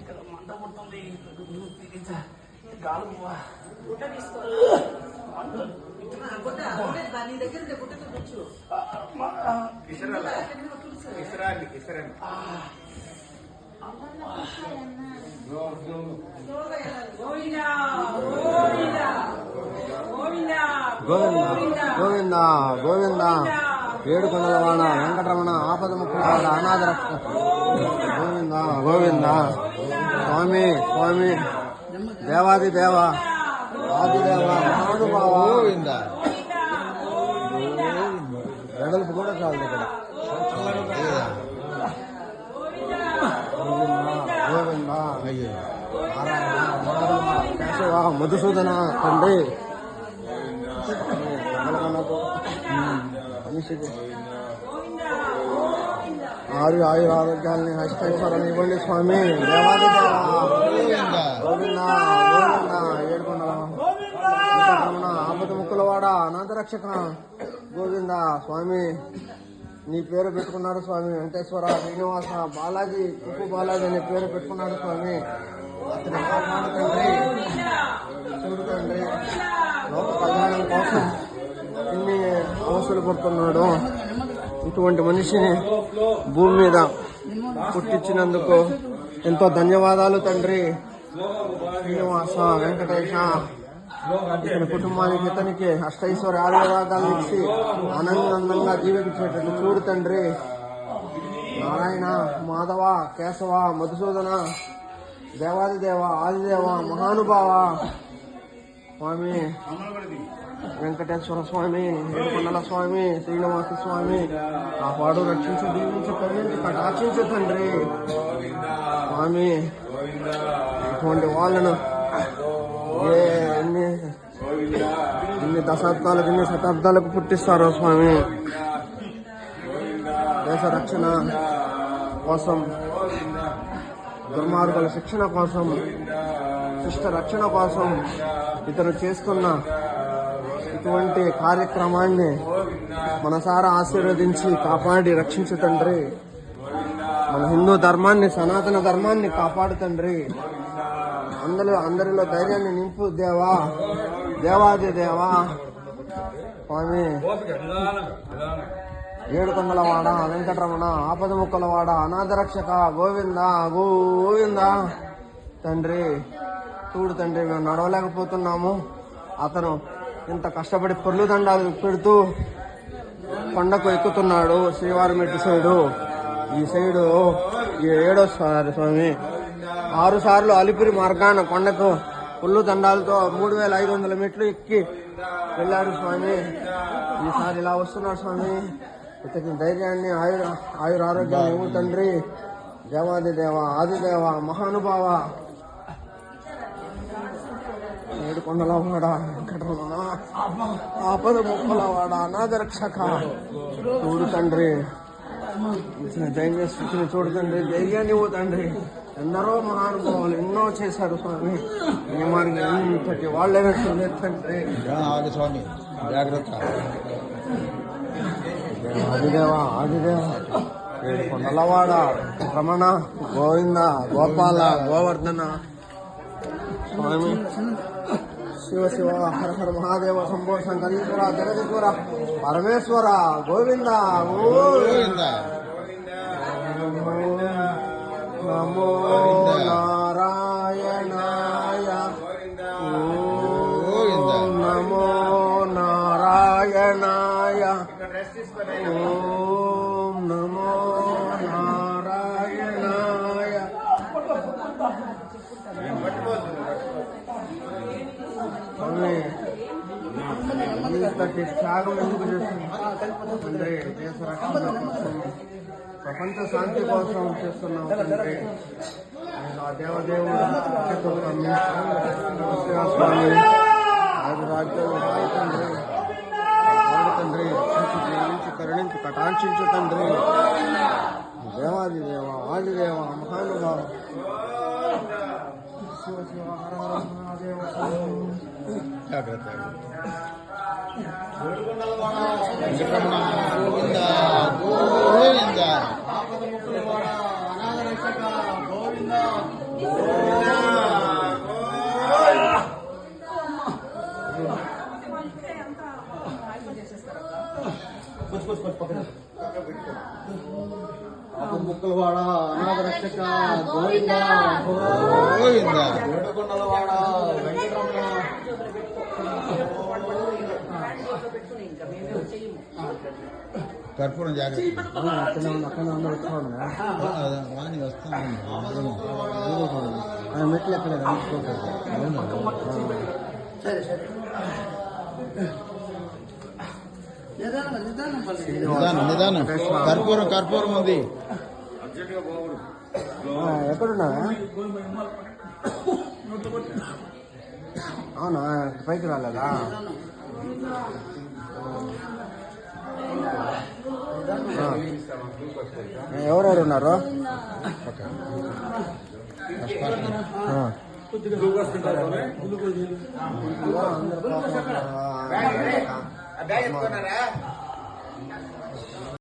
ఇక్కడ మంట పుడుతుంది. ఇంకా గాలి పోవా. గుడ్డ తీసుకో. మంట. ఆ, గుడ్డ గుడ్డ దా, నీ దగ్గర ఉండే గుడ్డతో తుడుచు. ఆ, మా- ఆ, కిసరాలా ఎక్కడో తుడుచు. కిసరాండి కిసరాండి స్లోగా వెళ్ళాలి. గోవిందా గోవిందా. గోవిందా. గోవింద గోవింద గోవింద ఏడుకొండలవాడ వెంకటరమణ ఆపద ముక్కులవాడ అనాథ రక్ష గోవింద గోవింద స్వామి స్వామి దేవాది దేవ ఆదిదేవ మహానుభావ గోవింద వెడల్పు కూడా చాలు ఇక్కడ గోవింద నారాయణ నారాయణ, కేశవ మధుసూదన తండ్రి మనిషికి ఆరు ఆయుర ఆరోగ్యాలని అష్టైశ్వరాన్ని ఇవ్వండి స్వామి. దేవాది దేవ. గోవింద వెంకటరమణ ఆపద ముక్కులవాడ అనాథ రక్షక గోవింద స్వామి. నీ పేరు పెట్టుకున్నాడు స్వామి. వెంకటేశ్వర శ్రీనివాస బాలాజీ ఉప్పు బాలాజీ అనే పేరు పెట్టుకున్నాడు స్వామి. అతని తండ్రి. చూడు తండ్రి. లోక కళ్యాణం కోసం. కష్టపడుతున్నాడు ఇటువంటి మనిషిని భూమి మీద పుట్టించినందుకు ఎంతో ధన్యవాదాలు తండ్రి. శ్రీనివాస వెంకటేశ. ఇతని కుటుంబానికి ఇతనికి అష్టైశ్వర ఆరోగ్యాలు ఇచ్చి ఆనందంగా జీవించేటట్టు చూడు తండ్రి. నారాయణ మాధవ కేశవ మధుసూదన దేవాదిదేవ ఆదిదేవ మహానుభావ స్వామి. వెంకటేశ్వర స్వామి ఏడుకొండల స్వామి శ్రీనివాస స్వామి కాపాడు రక్షించు దీవించు కరుణించి కటాక్షించు తండ్రి. స్వామి ఇటువంటి వాళ్ళను ఏ ఎన్ని ఎన్ని దశాబ్దాలకు ఎన్ని శతాబ్దాలకు పుట్టిస్తారో స్వామి? దేశ రక్షణ కోసం దుర్మార్గుల శిక్షణ కోసం శిష్ట రక్షణ కోసం ఇతను చేస్తున్న ఇటువంటి కార్యక్రమాన్ని మనసారా ఆశీర్వదించి కాపాడి రక్షించు తండ్రి. మన హిందూ ధర్మాన్ని సనాతన ధర్మాన్ని కాపాడు తండ్రి. అందరిలో అందరిలో ధైర్యాన్ని నింపు దేవా దేవాది దేవా. స్వామి. ఏడుకొండలవాడ వెంకటరమణ ఆపద ముక్కలవాడ అనాథరక్షక గోవింద గోవింద. తండ్రి చూడు తండ్రి మేము నడవలేకపోతున్నాము. అతను ఇంత కష్టపడి పొర్లు దండాలు పెడుతూ కొండకు ఎక్కుతున్నాడు శ్రీవారం మెట్టు సైడు. ఈ సైడు ఈ ఏడోసారి స్వామి. ఆరు సార్లు అలిపిరి మార్గాన కొండకు పుల్లు దండాలతో మూడు వేల ఐదు వందల మెట్లు ఎక్కి వెళ్ళాడు స్వామి. ఈసారి ఇలా వస్తున్నాడు స్వామి. ఇతని ధైర్యాన్ని ఆయుర ఆయుర ఆరోగ్యాన్ని ఇవ్వు తండ్రి. దేవాదిదేవ ఆదిదేవ మహానుభావ. ఏడుకొండలవాడ ఆపద ముప్పలవాడ అనాథ రక్షక చూడు తండ్రి ఇచ్చిన ధైర్య స్థితిని చూడు తండ్రి ధైర్యాన్ని ఇవ్వు తండ్రి ఎందరో మహానుభావులు ఎన్నో చేశారు స్వామి ఏ మార్గం ఇంతటి వాళ్ళైనట్టు తండ్రి స్వామి జాగ్రత్త ఆదిదేవ ఆదిదేవ కొండలవాడ రమణ గోవింద గోపాల గోవర్ధన స్వామి శివ శివ హర హర మహాదేవ శంభో శంకరీశ్వర జగదీశ్వర పరమేశ్వర గోవింద గోవింద. నమో నారాయణాయ. నమో నారాయణాయ. ఓం నమో నారాయణాయ స్వామి, ఇంతటి త్యాగం ఎందుకు చేస్తున్నావు తండ్రి దేశ రక్షణ కోసం ప్రపంచ శాంతి కోసం చేస్తున్నాం అంటే ఆ దేవదేవుడు స్వామి ఆది రాజ్యం ఇవ్వాలి తండ్రి తండ్రి రక్షించి జీవించి కరుణించి కటాక్షించు తండ్రి. దేవాది ఆదిదేవ ఆది దేవ మహానుభావ. శివ శివ హర హర మహాదేవ. జాగ్రత్త. గోవింద. గోవింద. అనాథ రక్షక గోవింద. గోవింద. గోవింద. ఏడుకొండల వాడ వెంకటరమణ కర్పూరం జాగ్రత్త అక్కడ అక్కడ అందరూ వచ్చాడు వాణి వస్తాను మెట్లు ఎక్కడ సరే సరే నిదానం నిదానం పల్లి నిదానం నిదానం కర్పూరం కర్పూరం ఉంది ఎక్కడున్నావా అవునా పైకి రాలేదా ఆ. ఎవరెవరు ఉన్నారు. అందరూ ఆ,